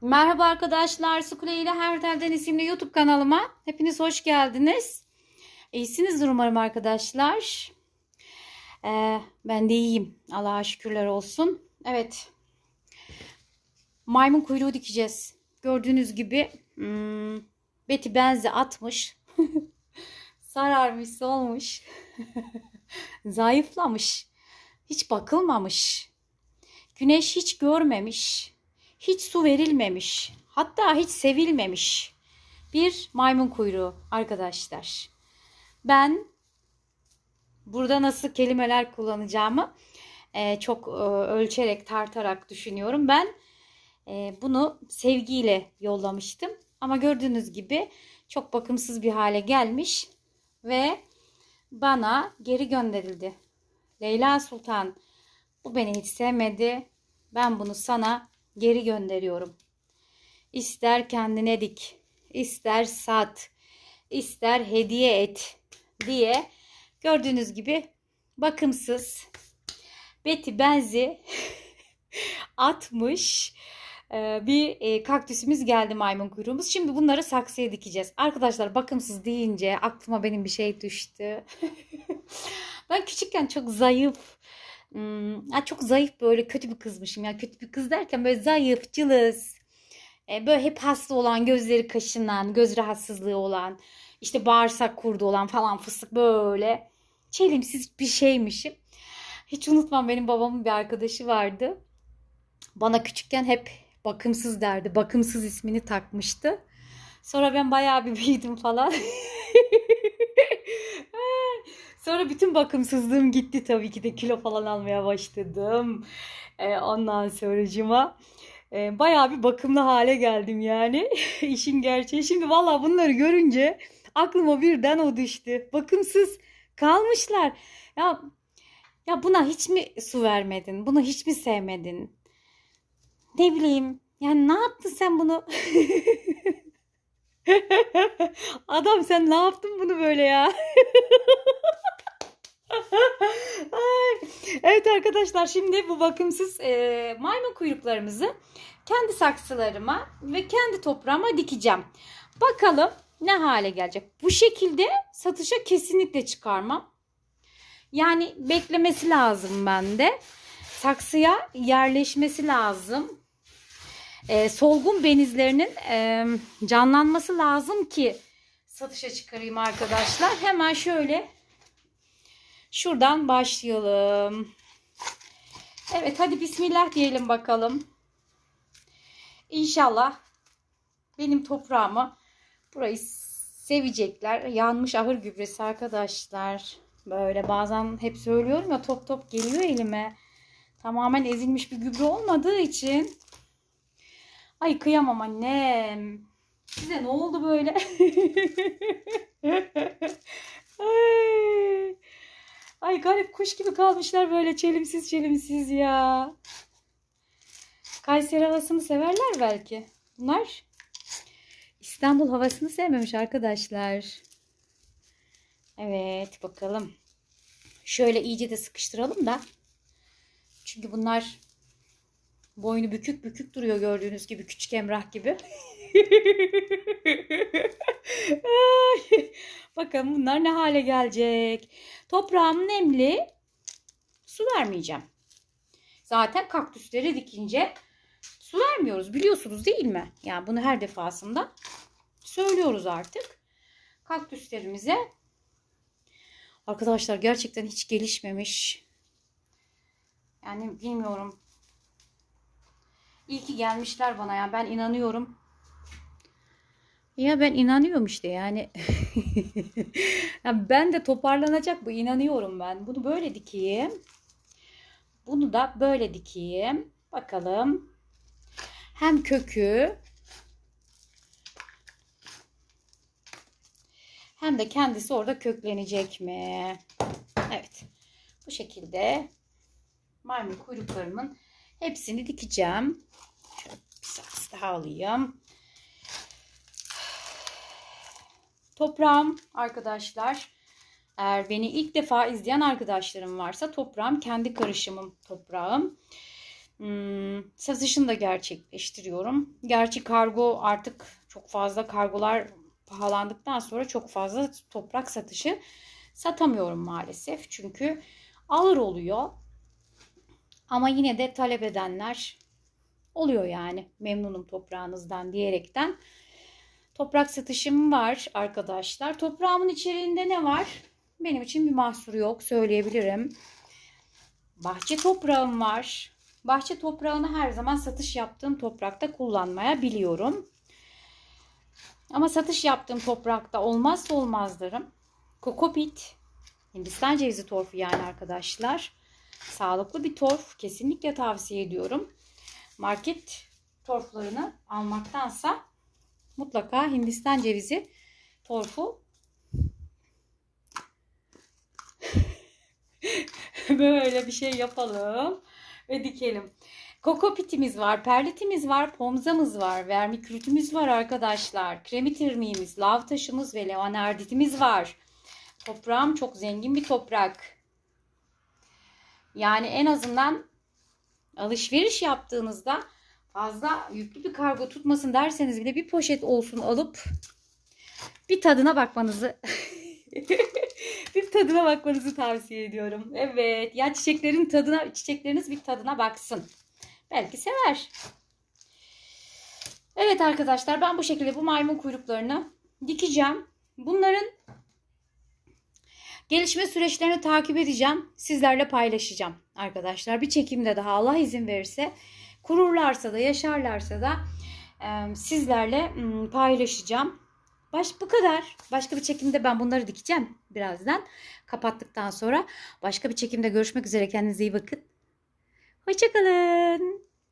Merhaba arkadaşlar, Sukule ile Her Telden isimli YouTube kanalıma hepiniz hoş geldiniz. İyisinizdir umarım arkadaşlar. Ee, ben de iyiyim. Allah'a şükürler olsun. Evet. Maymun kuyruğu dikeceğiz. Gördüğünüz gibi hmm, Betty benzi atmış. Sararmış, solmuş. Zayıflamış. Hiç bakılmamış. Güneş hiç görmemiş hiç su verilmemiş, hatta hiç sevilmemiş bir maymun kuyruğu arkadaşlar. Ben burada nasıl kelimeler kullanacağımı e, çok e, ölçerek, tartarak düşünüyorum. Ben e, bunu sevgiyle yollamıştım. Ama gördüğünüz gibi çok bakımsız bir hale gelmiş ve bana geri gönderildi. Leyla Sultan bu beni hiç sevmedi. Ben bunu sana geri gönderiyorum. İster kendine dik, ister sat, ister hediye et diye gördüğünüz gibi bakımsız Betty benzi atmış bir kaktüsümüz geldi maymun kuyruğumuz. Şimdi bunları saksıya dikeceğiz. Arkadaşlar bakımsız deyince aklıma benim bir şey düştü. ben küçükken çok zayıf, Hmm, çok zayıf böyle kötü bir kızmışım. Ya kötü bir kız derken böyle zayıf, cılız. E, böyle hep hasta olan, gözleri kaşınan, göz rahatsızlığı olan, işte bağırsak kurdu olan falan fıstık böyle çelimsiz bir şeymişim. Hiç unutmam benim babamın bir arkadaşı vardı. Bana küçükken hep bakımsız derdi. Bakımsız ismini takmıştı. Sonra ben bayağı bir büyüdüm falan. Sonra bütün bakımsızlığım gitti tabii ki de kilo falan almaya başladım. Ee, ondan sonracıma e, bayağı bir bakımlı hale geldim yani. İşin gerçeği. Şimdi valla bunları görünce aklıma birden o düştü. Bakımsız kalmışlar. Ya ya buna hiç mi su vermedin? Bunu hiç mi sevmedin? Ne bileyim. Yani ne yaptın sen bunu? Adam sen ne yaptın bunu böyle ya? evet arkadaşlar şimdi bu bakımsız e, maymun kuyruklarımızı kendi saksılarıma ve kendi toprağıma dikeceğim. Bakalım ne hale gelecek. Bu şekilde satışa kesinlikle çıkarmam. Yani beklemesi lazım bende. Saksıya yerleşmesi lazım. E, solgun benizlerinin e, canlanması lazım ki satışa çıkarayım arkadaşlar. Hemen şöyle Şuradan başlayalım. Evet hadi bismillah diyelim bakalım. İnşallah benim toprağımı burayı sevecekler. Yanmış ahır gübresi arkadaşlar. Böyle bazen hep söylüyorum ya top top geliyor elime. Tamamen ezilmiş bir gübre olmadığı için. Ay kıyamam annem. Size ne oldu böyle? Ay. Ay garip kuş gibi kalmışlar böyle çelimsiz çelimsiz ya. Kayseri havasını severler belki. Bunlar İstanbul havasını sevmemiş arkadaşlar. Evet bakalım. Şöyle iyice de sıkıştıralım da. Çünkü bunlar boynu bükük bükük duruyor gördüğünüz gibi küçük emrah gibi. Bakalım bunlar ne hale gelecek. Toprağım nemli. Su vermeyeceğim. Zaten kaktüsleri dikince su vermiyoruz biliyorsunuz değil mi? Yani bunu her defasında söylüyoruz artık. Kaktüslerimize arkadaşlar gerçekten hiç gelişmemiş. Yani bilmiyorum. İyi ki gelmişler bana ya. Ben inanıyorum. Ya ben inanıyorum işte yani. ya ben de toparlanacak bu inanıyorum ben. Bunu böyle dikeyim. Bunu da böyle dikeyim. Bakalım. Hem kökü hem de kendisi orada köklenecek mi? Evet. Bu şekilde maymun kuyruklarımın hepsini dikeceğim. Şöyle bir saksı daha alayım. Toprağım arkadaşlar. Eğer beni ilk defa izleyen arkadaşlarım varsa toprağım kendi karışımım toprağım. Hmm, satışını da gerçekleştiriyorum. Gerçi kargo artık çok fazla kargolar pahalandıktan sonra çok fazla toprak satışı satamıyorum maalesef. Çünkü ağır oluyor. Ama yine de talep edenler oluyor yani. Memnunum toprağınızdan diyerekten. Toprak satışım var arkadaşlar. Toprağımın içeriğinde ne var? Benim için bir mahsuru yok söyleyebilirim. Bahçe toprağım var. Bahçe toprağını her zaman satış yaptığım toprakta kullanmaya biliyorum. Ama satış yaptığım toprakta olmazsa olmazlarım. Kokopit, Hindistan cevizi torfu yani arkadaşlar. Sağlıklı bir torf. Kesinlikle tavsiye ediyorum. Market torflarını almaktansa mutlaka Hindistan cevizi torfu böyle bir şey yapalım ve dikelim. Kokopitimiz var, perlitimiz var, pomzamız var, vermikrütümüz var arkadaşlar. Kremit irmiğimiz, lav taşımız ve leonarditimiz var. Toprağım çok zengin bir toprak. Yani en azından alışveriş yaptığınızda fazla yüklü bir kargo tutmasın derseniz bile bir poşet olsun alıp bir tadına bakmanızı bir tadına bakmanızı tavsiye ediyorum. Evet, ya çiçeklerin tadına çiçekleriniz bir tadına baksın. Belki sever. Evet arkadaşlar ben bu şekilde bu maymun kuyruklarını dikeceğim. Bunların gelişme süreçlerini takip edeceğim. Sizlerle paylaşacağım arkadaşlar. Bir çekimde daha Allah izin verirse kururlarsa da yaşarlarsa da e, sizlerle m, paylaşacağım. Baş bu kadar. Başka bir çekimde ben bunları dikeceğim birazdan. Kapattıktan sonra başka bir çekimde görüşmek üzere. Kendinize iyi bakın. Hoşçakalın.